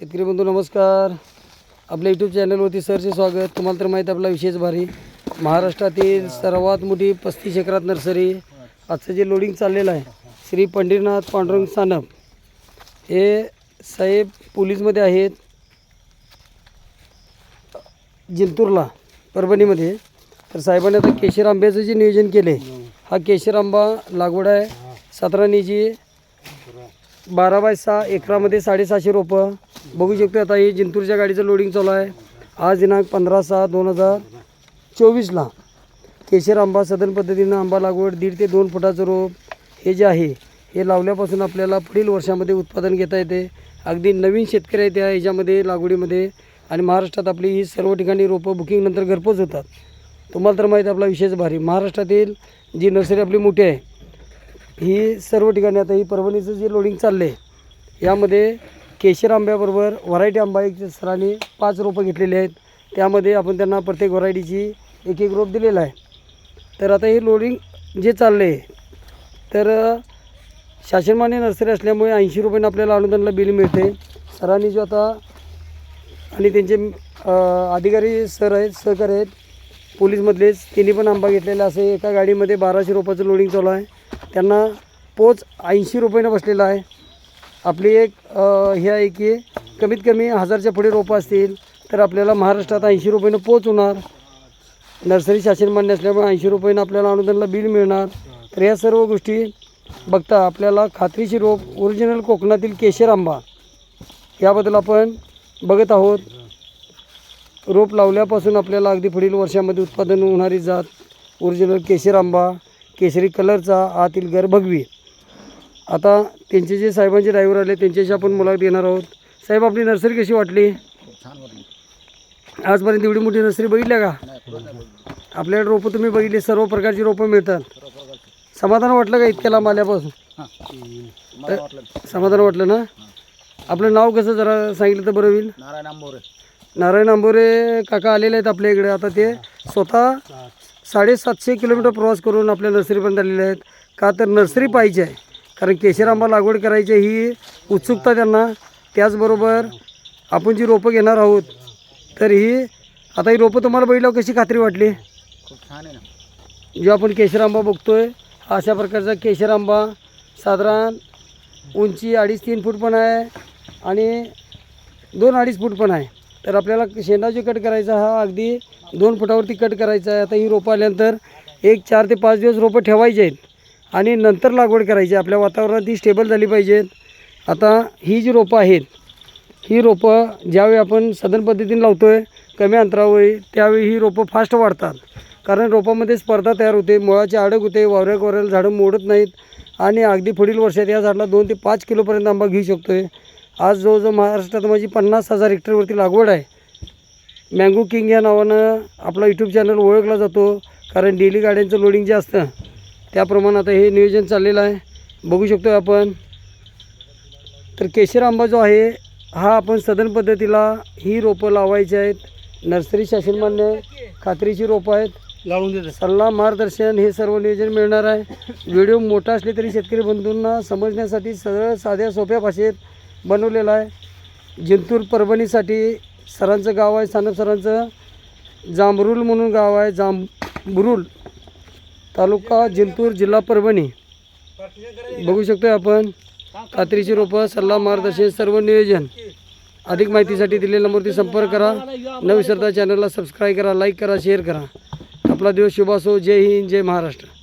शेतकरी बंधू नमस्कार. आपल्या यूट्यूब चॅनलवरती सरचे स्वागत. तुम्हाला तर माहीत आपला विशेष भारी. महाराष्ट्रातील सर्वात मोठी पस्तीस एकरात नर्सरी. आजचं जे लोडिंग चाललेलं आहे श्री पंढरीनाथ पांडुरंग सानप. हे साहेब पोलीसमध्ये आहेत. जिंतूरला परभणीमध्ये. तर साहेबांनी आता केशर आंब्याचं जे नियोजन केले हा केशर आंबा लागवड आहे. सतरानीची बारा बाय सहा एकरामध्ये साडेसहाशे रोपं. बघू शकतो आता ही जिंतूरच्या गाडीचं लोडिंग चालू आहे. आज दिनांक पंधरा सहा दोन हजार चोवीसला केशर आंबा सदन पद्धतीनं आंबा लागवड दीड ते दोन फुटाचं रोप हे जे आहे हे लावल्यापासून आपल्याला पुढील वर्षामध्ये उत्पादन घेता येते. अगदी नवीन शेतकरी आहेत त्या ह्याच्यामध्ये लागवडीमध्ये. आणि महाराष्ट्रात आपली ही सर्व ठिकाणी रोपं बुकिंगनंतर घरपोच होतात. तुम्हाला तर माहीत आपला विशेष भारी. महाराष्ट्रातील जी नर्सरी आपली मोठी आहे ही सर्व ठिकाणी आता ही परभणीचं जे लोडिंग चाललं आहे यामध्ये केशर आंब्याबरोबर व्हरायटी आंबा एक सरांनी पाच रोपं घेतलेली आहेत. त्यामध्ये आपण त्यांना प्रत्येक व्हरायटीची एक एक रोप दिलेला आहे. तर आता हे लोडिंग जे चाललं आहे तर शासनमान्य नर्सरी असल्यामुळे ऐंशी रुपयानं आपल्याला अनुदानला बिल मिळते. सरांनी जो आता आणि त्यांचे अधिकारी सर आहेत सहकारी आहेत पोलीसमधलेच त्यांनी पण आंबा घेतलेला असे एका गाडीमध्ये बाराशे रुपयाचं लोडिंग चालू आहे. त्यांना पोच ऐंशी रुपयानं बसलेला आहे. आपली एक हे आहे की कमीत कमी हजारच्या पुढे रोपं असतील तर आपल्याला महाराष्ट्रात ऐंशी रुपयानं पोच होणार. नर्सरी शासन मान्य असल्यामुळे ऐंशी रुपयानं आपल्याला अनुदानला बिल मिळणार. तर या सर्व गोष्टी बघता आपल्याला खात्रीशी रोप ओरिजिनल कोकणातील केशर आंबा याबद्दल आपण बघत आहोत. रोप लावल्यापासून आपल्याला अगदी पुढील वर्षामध्ये उत्पादन होणारी जात ओरिजिनल केशर आंबा केशरी कलरचा आतील गर्भगवी आता त्यांचे जे साहेबांचे ड्रायव्हर आले त्यांच्याशी आपण मुलाखत घेणार आहोत. साहेब आपली नर्सरी कशी वाटली? छान वाटली आजपर्यंत एवढी मोठी नर्सरी बघितल्या का? आपल्याकडे रोपं तुम्ही बघितली सर्व प्रकारची रोपं मिळतात. समाधान वाटलं का इतक्या लांब आल्यापासून? समाधान वाटलं ना? आपलं नाव कसं जरा सांगितलं तर बरं होईल? नारायण आंबोरे. नारायण आंबोरे काका आलेले आहेत आपल्या इकडे. आता ते स्वतः साडेसातशे किलोमीटर प्रवास करून आपल्या नर्सरीपर्यंत आलेले आहेत. का तर नर्सरी पाहिजे आहे. कारण केशर आंबा लागवड करायची ही उत्सुकता त्यांना. त्याचबरोबर आपण जी रोपं घेणार आहोत तर ही आता ही रोपं तुम्हाला बघितल्यावर कशी खात्री वाटली? खूप छान आहे ना. जो आपण केशर आंबा बघतोय अशा प्रकारचा केशर आंबा साधारण उंची अडीच तीन फूट पण आहे आणि दोन अडीच फूट पण आहे. तर आपल्याला शेंडा जो कट करायचा हा अगदी दोन फुटावरती कट करायचा आहे. आता ही रोपं आल्यानंतर एक चार ते पाच दिवस रोपं ठेवायची आहेत. आणि नंतर लागवड करायची. आपल्या वातावरणात ती स्टेबल झाली पाहिजेत. आता ही जी रोपं आहेत ही रोपं ज्यावेळी आपण सदन पद्धतीने लावतो आहे कमी अंतरावर त्यावेळी ही रोपं फास्ट वाढतात. कारण रोपामध्ये स्पर्धा तयार होते मुळाचे अडक होते वावऱ्या कोऱ्याला झाडं मोडत नाहीत आणि अगदी पुढील वर्षात या झाडाला दोन ते पाच किलोपर्यंत आंबा घेऊ शकतो आहे आज जवळजवळ महाराष्ट्रात माझी पन्नास हजार हेक्टरवरती लागवड आहे. मँगो किंग या नावानं आपला यूट्यूब चॅनल ओळखला जातो. कारण डेली गाड्यांचं लोडिंग जे असतं त्याप्रमाणे आता हे नियोजन चाललेलं आहे. बघू शकतो आपण. तर केशर आंबा जो आहे हा आपण सदन पद्धतीला ही रोपं लावायची आहेत. नर्सरी शासनमान्य खात्रीची रोपं आहेत. लावून देतात. सल्ला मार्गदर्शन हे सर्व नियोजन मिळणार आहे. व्हिडिओ मोठा असले तरी शेतकरी बंधूंना समजण्यासाठी सरळ साध्या सोप्या भाषेत बनवलेला आहे. जिंतूर परभणीसाठी सरांचं गाव आहे सानप सरांचं. जांभरुल म्हणून गाव आहे. जांभरुल. तालुका जिंतूर जिल्हा परभणी. बघू शकतोय आपण कात्रीची रोपं सल्ला मार्गदर्शन सर्व नियोजन. अधिक माहितीसाठी दिलेल्या नंबरवरती संपर्क करा. न विसरता चॅनलला सबस्क्राईब करा लाईक करा शेअर करा. आपला दिवस शुभ असो. जय हिंद जय महाराष्ट्र.